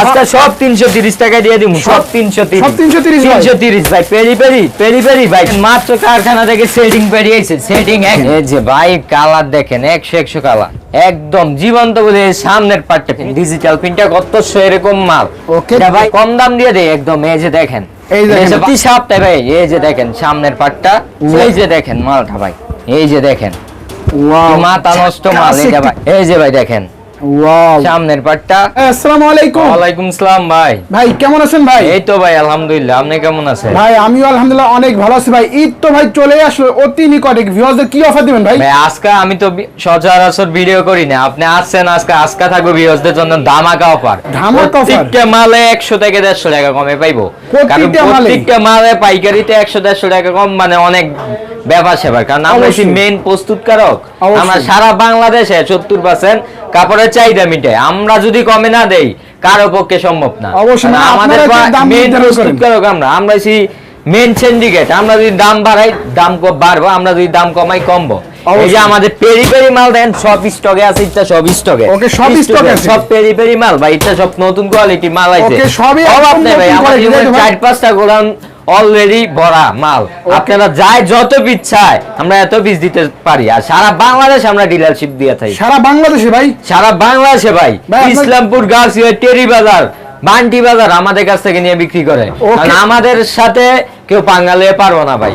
আজকে সব তিনশো তিরিশ টাকা দিয়ে দিব সব তিনশো সব তিরিশ 330 ভাই? তিনশো তিরিশ ভাই পেরি পেরি পেরি পেরি ভাই। মাত্র কারখানা থেকে সেটিং বেরিয়েছে সেটিং এই যে ভাই কালার দেখেন একশো একশো কালার। একদম জীবন্ত বলে সামনের পার্টটা ডিজিটাল প্রিন্টটা কত এরকম মাল। ওকে ভাই কম দাম দিয়ে দেয় একদম এই যে দেখেন। এই। প্রতি ভাই এই যে দেখেন সামনের পার্টটা এই যে দেখেন মালটা ভাই এই যে দেখেন। মাথা নষ্ট মাল এই যে ভাই এই যে ভাই দেখেন। সামনের পার্টটা আসসালামু আলাইকুম ওয়ালাইকুম সালাম ভাই। ভাই কেমন আছেন ভাই? এই তো ভাই আলহামদুলিল্লাহ। আপনি কেমন আছেন? ভাই আমিও আলহামদুলিল্লাহ অনেক ভালো আছি ভাই। ঈদ তো ভাই চলে আসলো অতি নিকটে। ভিউয়ারদের কি অফার দিবেন ভাই? ভাই আজকে আমি তো সচরাচর ভিডিও করি না। আপনি আসছেন আজকে আজকে থাকব ভিউয়ার্সদের জন্য ধামাকা অফার ধামাকা offer? প্রত্যেকটা মালে একশো থেকে দেড়শো টাকা কমে পাইবো। প্রত্যেকটা মালে? পাইকারিতে একশো দেড়শো টাকা কম মানে অনেক ব্যাপার সেবার কারণ আমরা হচ্ছি অবশ্যই। মেন প্রস্তুতকারক। আমরা সারা বাংলাদেশে সত্তর পার্সেন্ট কাপড়ের চাহিদা মিটে আমরা যদি কমে না দেই কারও পক্ষে সম্ভব না। মানে আমাদের মেন প্রস্তুতকারক আমরা। আমরা হচ্ছি মেন সিন্ডিকেট আমরা যদি দাম বাড়াই দাম ক- বাড়বো আমরা যদি দাম কমাই কমবো। এই যে আমাদের পেরি পেরি মাল দেন সব স্টকে আছে ইচ্ছা সব স্টকে Okay, সব স্টকে সব পেরি পেরি মাল ভাই ইচ্ছা সব নতুন কোয়ালিটি মাল আছে Okay, সবই অভাব নেই ভাই আমাদের? চার পাঁচটা গোডাউন অলরেডি ভরা মাল। আপনারা যাই যত পিস চায় আমরা এত পিস দিতে পারি। আর সারা বাংলাদেশ আমরা ডিলারশিপ দিয়ে থাকি। সারা বাংলাদেশে ভাই? সারা বাংলাদেশে ভাই। ইসলামপুর গার্সিয়া টেরি বাজার বান্টি বাজার আমাদের কাছ থেকে নিয়ে বিক্রি করে. কারণ আমাদের সাথে কেউ পাঙ্গালে পারব না ভাই।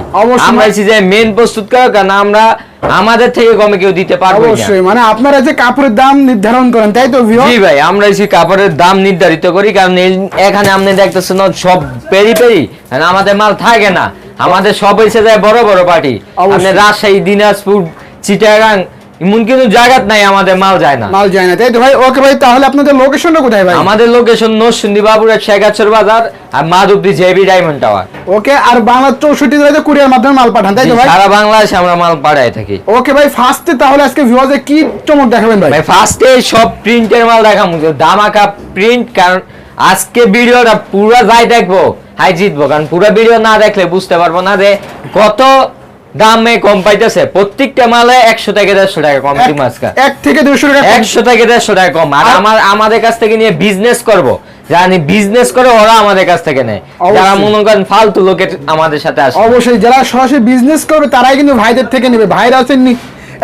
আমরা যে মেন প্রস্তুত করা কারণ আমরা আমাদের থেকে কমে কেউ দিতে পারবে অবশ্যই মানে আপনারা যে কাপড়ের দাম নির্ধারণ করেন তাই তো জি ভাই আমরা এই কাপড়ের দাম নির্ধারিত করি কারণ এখানে আপনি দেখতেছেন সব পেরি পেরি মানে আমাদের মাল থাকে না। আমাদের সব এসে যায় বড় বড় পার্টি। আপনি রাজশাহী দিনাজপুর চিটাগাং এমন কিন্তু জায়গাত নাই আমাদের মাল যায় না। মাল যায় না। তাই তো ভাই ওকে ভাই তাহলে আপনাদের লোকেশনটা কোথায় ভাই? আমাদের লোকেশন নরসিংদী বাবুর শেখাচর বাজার আর Madhabdi JB Diamond Tower. Okay আর বাংলা চৌষট্টি জেলাতে কুরিয়ার মাধ্যমে মাল পাঠান তাই তো ভাই? সারা বাংলাদেশে আমরা মাল পাঠাই থাকি। ওকে ভাই ফার্স্টে তাহলে আজকে ভিউয়ারদের কি চমক দেখাবেন ভাই? ভাই ফার্স্টে সব প্রিন্টের মাল দেখাম দামাকা প্রিন্ট কারণ আজকে ভিডিওটা পুরো যাই দেখব হাই জিতবো কারণ পুরো ভিডিও না দেখলে বুঝতে পারব না যে কত দামে কম পাইতেছে। প্রত্যেকটা মালে একশো থেকে দেড়শো টাকা কম দিব আজকে। এক- থেকে দুশো টাকা একশো থেকে দেড়শো টাকা কম। আর আমার আমাদের কাছ থেকে নিয়ে বিজনেস করব। জানি বিজনেস করে ওরা আমাদের কাছ থেকে নেয়। যারা মনে করেন ফালতু লোকের আমাদের সাথে আসে অবশ্যই যারা সরাসরি বিজনেস করবে তারাই কিন্তু ভাইদের থেকে নেবে। ভাইরা আছেন নি-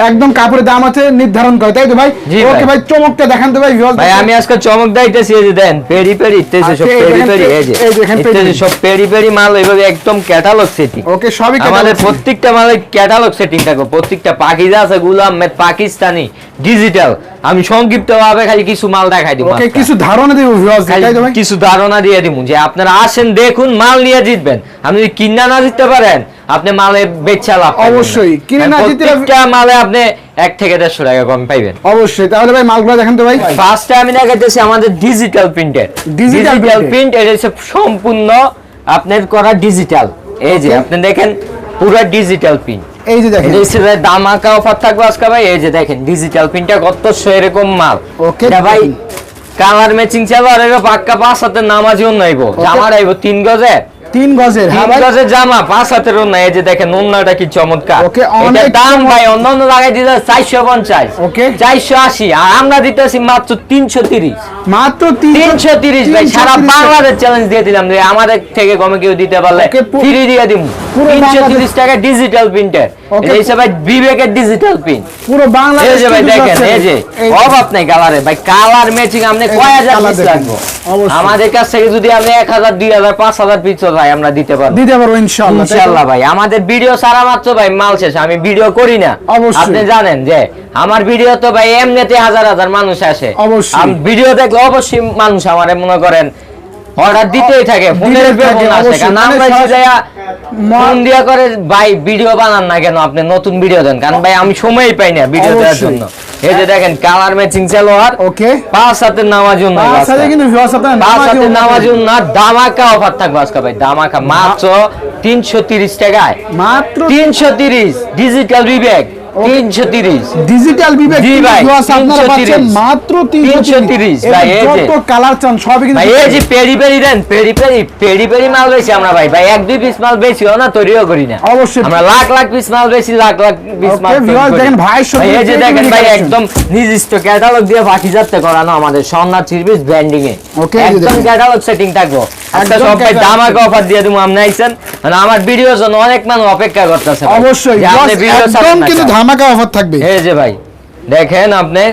একদম কাপড়ের দাম আছে নির্ধারণ করে তাই তো ভাই? ওকে ভাই। চমকটা দেখান তো ভাই ভাই আমি আজকে চমক দিতেছি এই যে দেন পেরি পেরি সব আচ্ছা, পেরি পেরি এই যে। এই পেরি। সব পেরি পেরি মাল এইভাবে একদম ক্যাটালগ সেটিং ওকে সবই আমাদের catalog। প্রত্যেকটা মালের ক্যাটালগ সেটিং থাকবে। প্রত্যেকটা পাকিজা আছে গুলাম মেদ পাকিস্তানি ডিজিটাল আমি সংক্ষিপ্ত ভাবে খালি কিছু মাল দেখাই দিব ওকে কিছু ধারণা দেবো তাই তো ভাই? কিছু ধারণা দিয়ে দিব যে আপনারা আসেন দেখুন মাল নিয়ে জিতবেন। আপনি যদি কিনা না জিততে পারেন আপনি মালে বেচা লাভ অবশ্যই, কিনে না কারণ জিতলে- প্রত্যেকটা মালে আপনি এক থেকে দেড়শো টাকা কম পাইবেন। অবশ্যই। তাহলে ভাই মালগুলো দেখেন তো ভাই। ফার্স্টে আমি দেখাইতেছি আমাদের ডিজিটাল প্রিন্টের ডিজিটাল প্রিন্ট এটা হচ্ছে সম্পূর্ণ আপনার করা ডিজিটাল এই যে আপনি দেখেন পুরো ডিজিটাল প্রিন্ট এই যে দেখেন। হচ্ছে যে দামাকা অফার থাকবে আজকে ভাই। এই যে দেখেন ডিজিটাল প্রিন্টটা কত এরকম মাল। এটা ভাই। কালার ম্যাচিং চালো আর পাক্কা পাঁচ হাতের নামাজিও নাইব জামা রাইব তিন গজের। তিন গজের হ্যাঁ তিন গজের জামা পাঁচ হাতের নাই এই যে দেখেন অন্যটা কি চমৎকার। এটা অনেক দাম ভাই জায়গায় দিতে. চারশো আশি আর আমরা দিতেছি মাত্র তিনশো তিরিশ। মাত্র তিন তিনশো তিরিশ ভাই সারা বাংলাদেশ চ্যালেঞ্জ দিয়ে দিলাম যে আমাদের থেকে কমে কেউ দিতে পারলে ফ্রি দিয়ে তিরিশ টাকা ডিজিটাল প্রিন্টের. এই ভাই বিবেকের ডিজিটাল প্রিন্ট পুরো বাংলাদেশ এই যে ভাই দেখেন এই যে অভাব নাই কালারে ভাই কালার ম্যাচিং আপনি কয় হাজার পিস। লাগবো। আমাদের কাছ থেকে যদি আপনি এক হাজার দুই হাজার পাঁচ হাজার পিস ভাই আমরা দিতে পারব দিতে পারব ইনশাআল্লাহ ইনশাআল্লাহ ভাই আমাদের ভিডিও সারা মাত্র ভাই মাল শেষ আমি ভিডিও করি না। আপনি জানেন যে আমার ভিডিও তো ভাই এমনিতে হাজার হাজার মানুষ আসে অবশ্যই। আমি ভিডিও দেখলে অবশ্যই মানুষ আমারে মনে করেন অর্ডার দিতেই থাকে ফোনের থাকে, আসে কারণ মানে আমরা সরাসরি- যাইয়া মা- ফোন দিয়া করে ভাই ভিডিও বানান না কেন? আপনি নতুন ভিডিও দেন। কারণ ভাই আমি সময়ই পাই না ভিডিও দেওয়ার জন্য। এই যে দেখেন কালার ম্যাচিং সালোয়ার ওকে। পাঁচ হাতের নামাজ পাঁচ হাজার কিন্তু পাঁচ উন্নত নামাজ করেন। দামাকা অফার থাকবে আজকে ভাই দামাকা মাত্র তিনশো তিরিশ টাকায়। মাত্র তিনশো তিরিশ ডিজিটাল বিবেক তিনশো তিরিশ। ডিজিটাল বিবেক জি ভাই, আপনারা পাচ্ছেন মাত্র 330 330 ভাই, এই যে। যত কালার চান সবই কিন্তু ভাই এই যে পেরি পেরি দেন পেরি পেরি পেরি পেরি মাল বেশি আমরা ভাই। ভাই এক দুই পিস মাল বেশিও না তৈরিও করি না। অবশ্যই। আমরা লাখ লাখ পিস মাল বেশি লাখ লাখ পিস মাল তৈরি দেখেন ভাই, এই যে দেখেন ভাই একদম নির্দিষ্ট ক্যাটালগ দিয়ে বাকি যাচ্ছে করানো আমাদের সন্না থ্রিপিস ব্র্যান্ডিং এ। একদম। ক্যাটালগ সেটিং থাকব। একটা সব ভাই দামাকে অফার দিয়ে দিমু আপনি আইছেন। মানে আমার ভিডিওর জন্য অনেক মানুষ অপেক্ষা করতেছে অবশ্যই আপনি video একদম কিন্তু ধামাকা অফার থাকবে। এই যে ভাই দেখেন আপনি।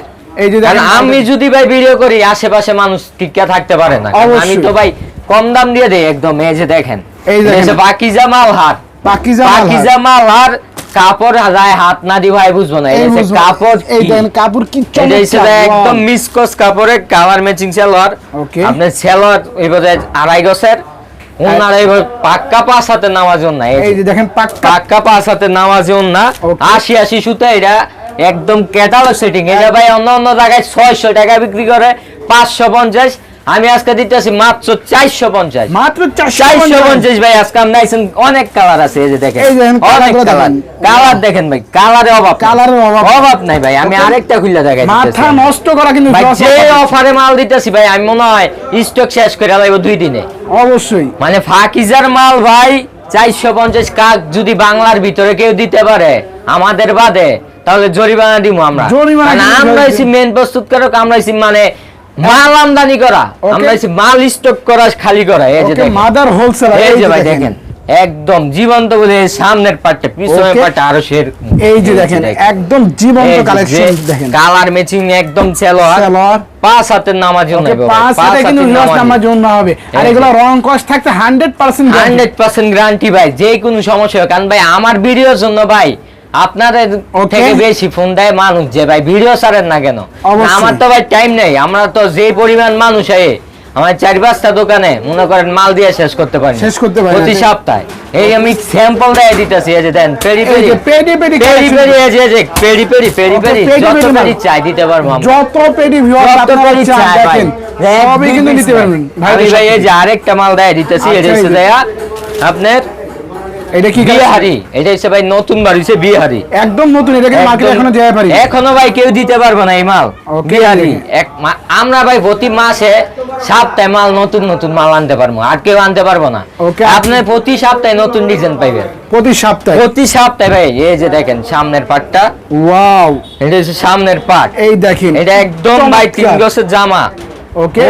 এই যে দেখেন আমি যদি ভাই ভিডিও করি আশেপাশে মানুষ টিকা থাকতে পারে না? আমি তো ভাই কম দাম দিয়ে দেই একদম এই যে দেখেন। এই। এই যে পাকিজা মাল হাত পাকিজা মাল হাত। পাকিজা মাল আর কাপড় যায় হাত না দি ভাই বুঝব না। এই এই যে কাপড় এই? দেখেন কাপড় কি চমৎকার, একদম। মিসকস কাপড়ের কালার ম্যাচিং সালোয়ার Okay. আপনার সালোয়ার এবারে আড়াই গছের। ওনার এবার পাক্কা পাঁচ হাতে এই যে দেখেন পাক্কা পাক্কা পাঁচ হাতে. আশি আশি সুতা এটা একদম ক্যাটালগ সেটিং এটা ভাই অন্য অন্য জায়গায় ছয়শো টাকা বিক্রি করে পাঁচশো পঞ্চাশ আমি আজকে দিতেছি মাত্র চারশো পঞ্চাশ। মাত্র 450 চারশো পঞ্চাশ ভাই আজকে আমি অনেক কালার আছে এই যে দেখেন। অনেক কালার কালার দেখেন। ভাই কালারে অভাব। কালারের অভাব। অভাব নাই ভাই আমি. আরেকটা খুললে দেখাই মাথা নষ্ট করা কিন্তু যে অফারে মাল দিতেছি ভাই আমি মনে হয় স্টক শেষ করে লাগবে দুই দিনে। অবশ্যই। মানে ফাকিজার মাল ভাই চারশো পঞ্চাশ কাক যদি বাংলার ভিতরে কেউ দিতে পারে আমাদের বাদে তাহলে জরিমানা দিব আমরা। জরিমানা আমরা মেন প্রস্তুতকারক আমরা হইছি মানে মাল আমদানি করা। আমরা মাল স্টক করা খালি করা। এই যে মাদার হোলসেলার এই যে ভাই দেখেন। একদম জীবন্ত বলে সামনের পিছনের. আরও শের এই যে দেখেন একদম জীবন্ত কালেকশন দেখেন। কালার ম্যাচিং একদম সেলোয়ার সালোয়ার পাঁচ হাতের নামাজ ওকে পাঁচ হাতে কিন্তু জন্য হবে। আর এগুলো রং কস্ট থাকতে 100% হান্ড্রেড পার্সেন্ট গ্যারান্টি ভাই যে কোনো সমস্যা হয় কারণ ভাই আমার ভিডিওর জন্য ভাই আপনাদের থেকে বেশি ফোন দেয় মানুষ যে ভাই ভিডিও ছাড়েন না কেন? আমার তো ভাই টাইম নেই। আমরা তো যে পরিমাণ মানুষ আমার চার পাঁচটা দোকানে মনে করেন মাল দিয়ে শেষ করতে পারি শেষ করতে পারি প্রতি সপ্তাহে। এই আমি স্যাম্পল দিয়ে দিতেছি এই যে দেন পেরি পেরি। পেডি পেডি পেরি পেরি এই যে পেরি পেরি পেরি পেরি। পেরি যত পেরি পেরি চাই দিতে পারব আমরা। যত পেডি ভিউয়ার্স যত পেরি চাই দেখেন সবই কিন্তু নিতে পারবেন। আমি ভাই এই যে আরেকটা মাল দেয় দিতেছি এটা আচ্ছা, এই হচ্ছে যে। দেয়া আপনার এটা কি বিহারি এটা হচ্ছে ভাই নতুন বার বিহারি একদম নতুন এটা কিন্তু মার্কেটে এখনও দেয়া পারি? এখনও ভাই কেউ দিতে পারবে না এই মাল। বিহারি এক আমরা ভাই প্রতি মাসে সপ্তাহে মাল নতুন নতুন মাল আনতে পারব। আর কেউ আনতে পারব না। আপনি প্রতি সপ্তাহে নতুন ডিজাইন পাইবেন। প্রতি সপ্তাহে? প্রতি সপ্তাহে ভাই এই যে দেখেন সামনের পাটটা। ওয়াও এটা হচ্ছে সামনের পাট। এই দেখেন এটা একদম ভাই তিন। গছের জামা। ওকে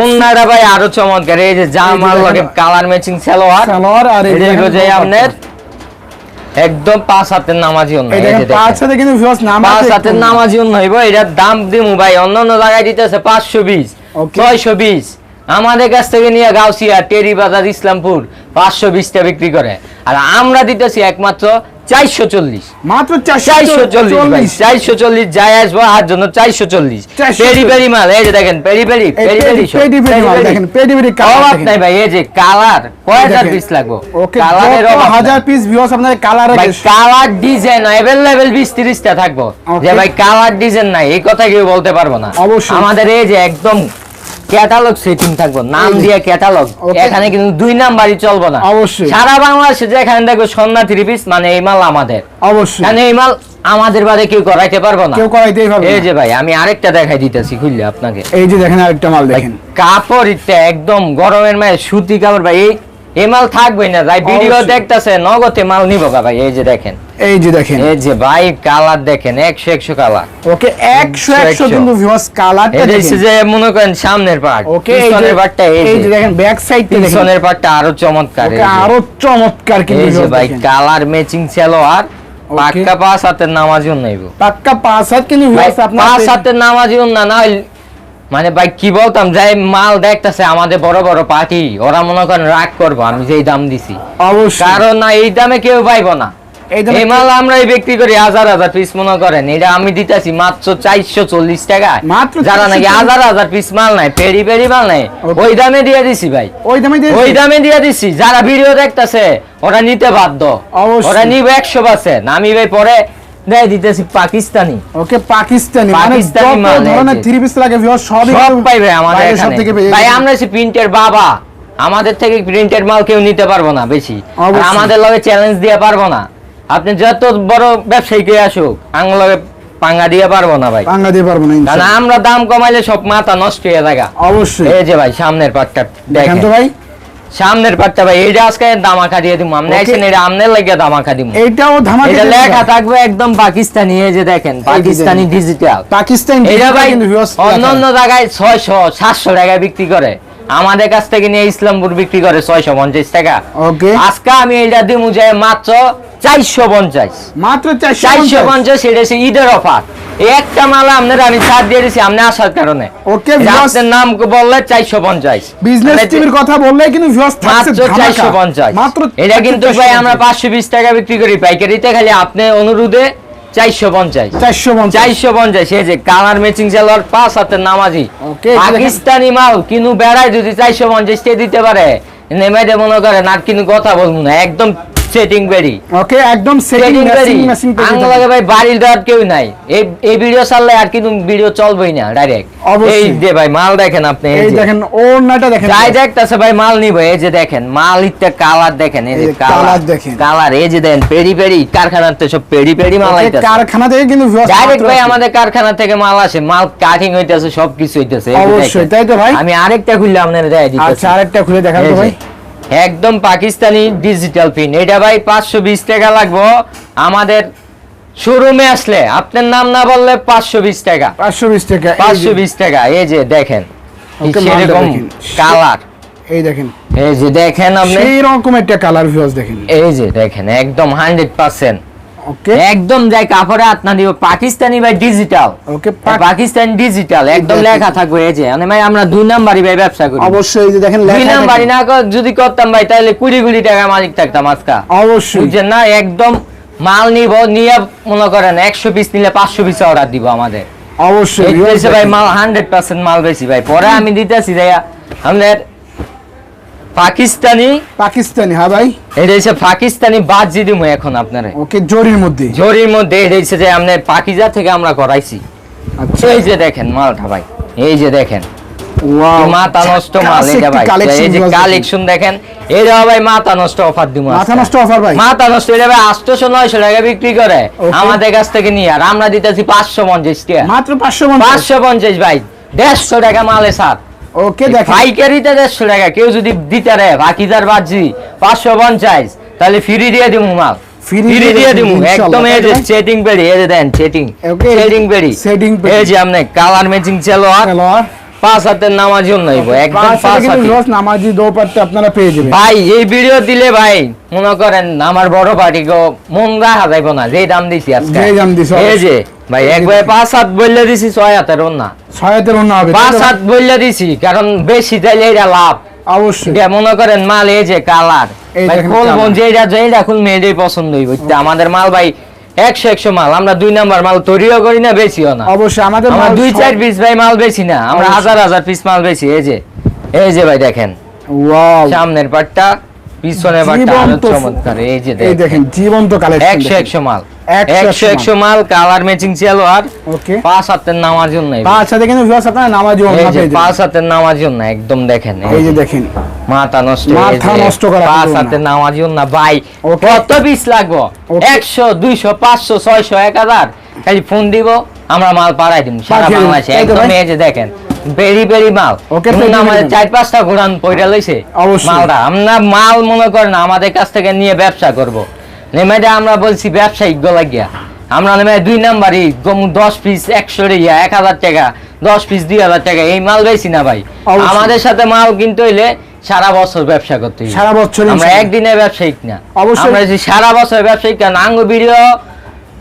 ভাই আরও চমৎকার। এই যে জামার লগে কালার ম্যাচিং সালোয়ার। সালোয়ার আর এই হচ্ছে আপনার একদম পাঁচ হাতের নামাজি অন্য। পাঁচ হাতে কিন্তু পাঁচ হাতের নামাজি অন্য হইব এটার দাম দিমু ভাই অন্য অন্য জায়গায় দিতেছে পাঁচশো বিশ. ছয়শো বিশ আমাদের কাছ থেকে নিয়ে গাউসিয়া টেরি বাজার ইসলামপুর পাঁচশো বিশটা বিক্রি করে আর আমরা দিতেছি একমাত্র চারশো চল্লিশ। মাত্র চারশো চল্লিশ চারশো চল্লিশ যাই আসব আর জন্য চারশো চল্লিশ। পেরি পেরি মাল এই যে দেখেন পেরি পেরি পেরি পেরি পেডি পেডি পেডি মাল দেখেন পেডি পেডি কালার নাই ভাই এই যে কালার কয় হাজার পিস লাগবো? কালারের হাজার পিস ভিউয়ার্স আপনাদের কালারে কালার ডিজাইন অ্যাভেলেবেল বিশ তিরিশটা থাকব। যে ভাই কালার ডিজাইন নাই এই কথা কেউ বলতে পারব না। অবশ্যই। আমাদের এই যে একদম ক্যাটালগ সেটিং থাকব। নাম দিয়ে ক্যাটালগ এখানে কিন্তু দুই নাম্বারই চলবো না। অবশ্যই। সারা বাংলাদেশে যেখানে দেখব সন্ধ্যা থ্রি পিস মানে এই মাল আমাদের। অবশ্যই। কারণ এই মাল আমাদের বাদে কেউ করাইতে পারব না। কেউ করাইতেই পারবে এই যে ভাই আমি আরেকটা দেখাই দিতেছি খুললে আপনাকে। এই যে দেখেন আরেকটা মাল দেখেন। কাপড় ইটা একদম গরমের মাঝে সুতি কাপড় ভাই এই এই মাল থাকবে না ভাই ভিডিও। দেখতেছে নগদে মাল নিব ভাই এই যে দেখেন। এই যে দেখেন। এই যে ভাই কালার দেখেন একশো একশো কালার ওকে 100 100 কিন্তু ভিউয়ার্স কালারটা দেখেন। হচ্ছে যে মনে করেন সামনের পার্ট ওকে এই যে পিছনের পার্টটা এই এই যে যে। দেখেন ব্যাক সাইডটা দেখেন। পিছনের পার্টটা আরও চমৎকার ওকে আরও চমৎকার কিন্তু এই যে ভাই কালার ম্যাচিং ছিল আর পাক্কা পাঁচ হাতের নামাজিও নেব পাক্কা পাঁচ হাত কিন্তু ভিউয়ার্স আপনার পাঁচ হাতের নামাজিও না না মানে ভাই কি বলতাম যাই মাল দেখতেছে আমাদের বড় বড় পার্টি ওরা মনে করেন রাগ করব আমি যেই দাম দিছি। অবশ্যই। কারণ না এই দামে কেউ পাইবো না। এই মাল আমরা বিক্রি করি হাজার হাজার পিস মনে করেন। এটা আমি দিতেছি মাত্র চারশো চল্লিশ টাকা। মাত্র যারা নাকি হাজার হাজার পিস মাল নাই পেরি পেরি মাল নাই ওই দামে দিয়ে দিছি ভাই। ওই দামে ওই দামে দিয়ে দিছি। যারা ভিডিও দেখতেছে ওরা নিতে বাধ্য। ওরা নিবে একশো পার্সেন্ট আমি ভাই পরে দেয় দিতেছি পাকিস্তানি। ওকে পাকিস্তানি। মানে পাকিস্তানি মাল ধরনের থ্রি পিস লাগে ভিউয়ার্স সবই সব পাইবে আমাদের এখানে। থেকে ভাই আমরা প্রিন্টের বাবা। আমাদের থেকে প্রিন্টের মাল কেউ নিতে পারব না বেশি। আমাদের লগে চ্যালেঞ্জ দিয়ে পারব না। আপনি যত বড় ব্যবসায়ীকে আসুক আঙুলে পাঙ্গা দিয়ে পারব না ভাই। বাংলা দিয়ে পারব না কারণ আমরা দাম কমাইলে সব মাথা নষ্ট হয়ে থাকা অবশ্যই। এই যে ভাই সামনের পাটটা দেখেন। তো ভাই। সামনের পাটটা ভাই এইটা আজকে দামাকা দিয়ে দিব আপনি Okay. আইছেন এটা আমনের লাগিয়ে দামাকা দিব এইটাও ধামাকা এটা লেখা থাকবে একদম পাকিস্তানি এই যে দেখেন পাকিস্তানি ডিজিটাল পাকিস্তান এটা ভাই অন্য অন্য জায়গায় ছয়শো সাতশো টাকায় বিক্রি করে। আমাদের কাছ থেকে নিয়ে ইসলামপুর বিক্রি করে ছয়শো পঞ্চাশ টাকা। ওকে। আজকে আমি এটা দিব যে মাত্র চারশো পঞ্চাশ। মাত্র চারশো চারশো পঞ্চাশ পঞ্চাশ এটা হচ্ছে ঈদের অফার। একটা মালা আপনার আমি ছাড় দিয়ে দিছি আপনি আসার কারণে। ওকে আপনার নাম বললে চারশো পঞ্চাশ। বিজনেস টিভির কথা বললে কিন্তু মাত্র চারশো পঞ্চাশ। মাত্র এটা কিন্তু ভাই আমরা পাঁচশো বিশ টাকা বিক্রি করি পাইকারিতে খালি আপনি অনুরোধে চারশো পঞ্চাশ। চারশো পঞ্চাশ। চারশো পঞ্চাশ এই যে কালার ম্যাচিং সেলার পাঁচ হাতের নামাজি। Okay, এটা দেখেন। পাকিস্তানি মাল কিন্তু বেড়ায় যদি চারশো পঞ্চাশ দিতে পারে। নেমে মনে করেন আর কিন্তু কথা বলব না একদম সেটিং বেরি ওকে একদম সেটিং বেরি ভাই বাড়ির দেওয়ার কেউ নাই। এই এই ভিডিও চাললে আর কিন্তু ভিডিও চলবেই না ডাইরেক্ট এই যে ভাই মাল দেখেন আপনি এই। দেখেন দেখেন। ভাই মাল নিব এই যে দেখেন মাল ইত্যা কালার দেখেন এই যে কালার দেখেন। কালার এই যে দেন পেরি পেরি কারখানাতে সব পেরি পেরি মাল আইতাছে। কারখানা থেকে কিন্তু ডাইরেক্ট ভাই আমাদের কারখানা থেকে মাল আসে মাল কাটিং হইতাছে সবকিছু হইতাছে অবশ্যই, তাই তো ভাই? আমি আরেকটা খুললে আপনার দেয় দিতেছি। আচ্ছা আরেকটা খুলে যে, ভাই। একদম পাকিস্তানি ডিজিটাল পিন এটা ভাই পাঁচশো বিশ টাকা লাগবো। আমাদের শোরুমে আসলে আপনার নাম না বললে পাঁচশো বিশ টাকা। পাঁচশো বিশ টাকা পাঁচশো বিশ টাকা এই যে দেখেন সেরকম কালার এই দেখেন। এই যে দেখেন আপনি। এইরকম রকম একটা কালার ভিউজ দেখেন। এই যে দেখেন একদম হান্ড্রেড পার্সেন্ট একদম যাই কাপড়ে হাত না দিব পাকিস্তানি ভাই ডিজিটাল ওকে পাকিস্তান ডিজিটাল একদম লেখা থাকবে এই যে। মানে ভাই আমরা দুই নাম্বারই ভাই ব্যবসা করি। অবশ্যই এই যে দেখেন দুই নাম্বারই না যদি করতাম ভাই তাহলে কুড়ি কুড়ি টাকা মালিক থাকতাম আজকা। অবশ্যই। বুঝছেন না? একদম মাল নিব নিয়ে মনে করেন একশো পিস নিলে পাঁচশো পিস অর্ডার দিব আমাদের। অবশ্যই ভাই মাল হান্ড্রেড পার্সেন্ট মাল বেশি ভাই। পরে আমি দিতেছি ভাইয়া আমাদের পাকিস্তানি? পাকিস্তানি হ্যাঁ ভাই। এটা হচ্ছে পাকিস্তানি বাদ এখন আপনারে। ওকে জরির মধ্যে। জরির মধ্যে এটা হচ্ছে যে আপনার পাকিজা থেকে আমরা করাইছি। আচ্ছা। এই যে দেখেন মালটা ভাই এই যে দেখেন। মাথা নষ্ট মাল এটা ভাই। এই যে কালেকশন দেখেন এটা ভাই মাথা নষ্ট অফার দিব মাথা নষ্ট অফার ভাই। মাথা নষ্ট এটা ভাই আটশোশো নয়শো টাকা বিক্রি করে। আমাদের কাছ থেকে নিয়ে আর আমরা দিতেছি পাঁচশো পঞ্চাশ টাকা মাত্র পাঁচশো পঞ্চাশ। পাঁচশো পঞ্চাশ ভাই দেড়শো টাকা মালে সার। ওকে দেখেন। পাইকারিতে দেড়শো টাকা কেউ যদি দিতে রে বাকিদার বাজি পাঁচশো পঞ্চাশ তাহলে ফ্রি দিয়ে দিব মাল। ফ্রি দিয়ে দিবো, একদম এই যে। সেটিং বেড়ি এই যে দেন সেটিং Okay, সেটিং বেড়ি। বেড়ি। এই যে আপনি কালার ম্যাচিং পাঁচ হাতের একদম পাঁচ হাতে নামাজি আপনারা পেয়ে যাবেন। ভাই এই ভিডিও দিলে ভাই মনে করেন আমার বড় পার্টি গো মন রাখা যাইব না যেই দাম দিছি আজকে। যেই দাম দিছি, এই যে ভাই একবার পাঁচ হাত বললে দিছি ছয় হাতের না ছয় হাতের হবে পাঁচ হাত বললে দিছি কারণ বেশি তাইলে এটা লাভ। অবশ্যই। এটা মনে করেন মাল এই যে কালার। খুলবো যেটা যেটা পছন্দ হইব। আমাদের মাল ভাই একশো একশো মাল। আমরা দুই নাম্বার মাল তৈরিও করি না বেশিও না। অবশ্যই আমাদের দুই চার পিস ভাই মাল বেশি না। আমরা হাজার হাজার পিস মাল বেশি এই যে। এই যে ভাই দেখেন। সামনের পাটটা পিছনের পাটটা চমৎকার এই যে দেখেন জীবন্ত কালেকশন একশো একশো মাল। একশো একশো একশো একশো মাল কালার ম্যাচিং ছিল ওকে পাঁচ হাতের নামার জন্য পাঁচ হাতে কিন্তু viewers আপনারা নামাজি অন্য এই যে পেয়ে যাবেন। পাঁচ হাতের নামার জন্য একদম দেখেন এই এই যে যে। দেখেন। মাথা নষ্ট মাথা নষ্ট করা পাঁচ হাতে নামার জন্য ভাই কত পিস লাগবো? একশো দুইশো পাঁচশো ছয়শো এক হাজার। খালি ফোন দিব আমরা মাল পাঠাই দিব সারা দিন। বাংলাদেশে। একদম এই যে দেখেন বেরি বেরি মাল। কিন্তু আমাদের চার পাঁচটা ঘোরান পয়সা লইছে মালটা। আমরা মাল মনে করেন আমাদের কাছ থেকে নিয়ে ব্যবসা করব। নেমেটা আমরা বলছি ব্যবসায়িক গলা গিয়া। আমরা নেমে দুই নাম্বারই দশ পিস একশো রিয়া এক হাজার টাকা দশ পিস দুই হাজার টাকা এই মাল বেশি না ভাই। আমাদের সাথে মাল কিনতে হইলে সারা বছর ব্যবসা করতে সারা বছর আমরা একদিনে ব্যবসায়িক না। অবশ্যই। আমরা সারা বছর ব্যবসায়িক না আঙ্গ ভিডিও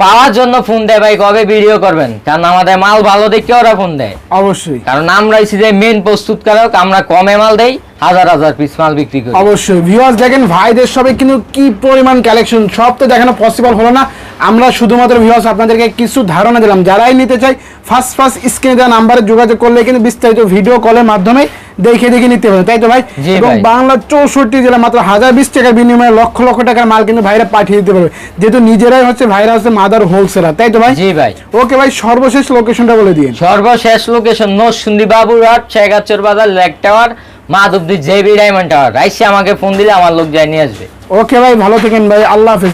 পাওয়ার জন্য ফোন দেয় ভাই কবে ভিডিও করবেন? কারণ আমাদের মাল ভালো দেখে ওরা ফোন দেয়। অবশ্যই। কারণ আমরা যে মেন প্রস্তুতকারক আমরা কমে মাল দেই হাজার হাজার পিস মাল বিক্রি করি। অবশ্যই ভিউয়ার্স দেখেন ভাইদের সবে কিন্তু কি পরিমাণ কালেকশন সব তো দেখানো পসিবল হলো না। আমরা শুধুমাত্র ভিউয়ার্স আপনাদেরকে কিছু ধারণা দিলাম। যারাই নিতে চাই ফার্স্ট ফার্স্ট স্ক্রিনে দেওয়া নাম্বারে যোগাযোগ করলে কিন্তু বিস্তারিত ভিডিও কলের মাধ্যমে দেখে দেখে নিতে পারবে তাই তো ভাই? এবং। বাংলার চৌষট্টি জেলা মাত্র হাজার বিশ টাকার বিনিময়ে লক্ষ লক্ষ টাকার মাল কিন্তু ভাইরা পাঠিয়ে দিতে পারবে। যেহেতু নিজেরাই হচ্ছে ভাইরা হচ্ছে মাদার হোলসেলার তাই তো ভাই? জি ভাই। ওকে ভাই সর্বশেষ লোকেশনটা বলে দিন। সর্বশেষ লোকেশন নরসুন্দি বাবুরহাট শেখাচর বাজার Lake Tower Madhabdi JB Diamond Tower রাইসে আমাকে ফোন দিলে আমার লোক যায় নিয়ে আসবে। ওকে ভাই, ভালো থাকেন ভাই, আল্লাহ হাফেজ।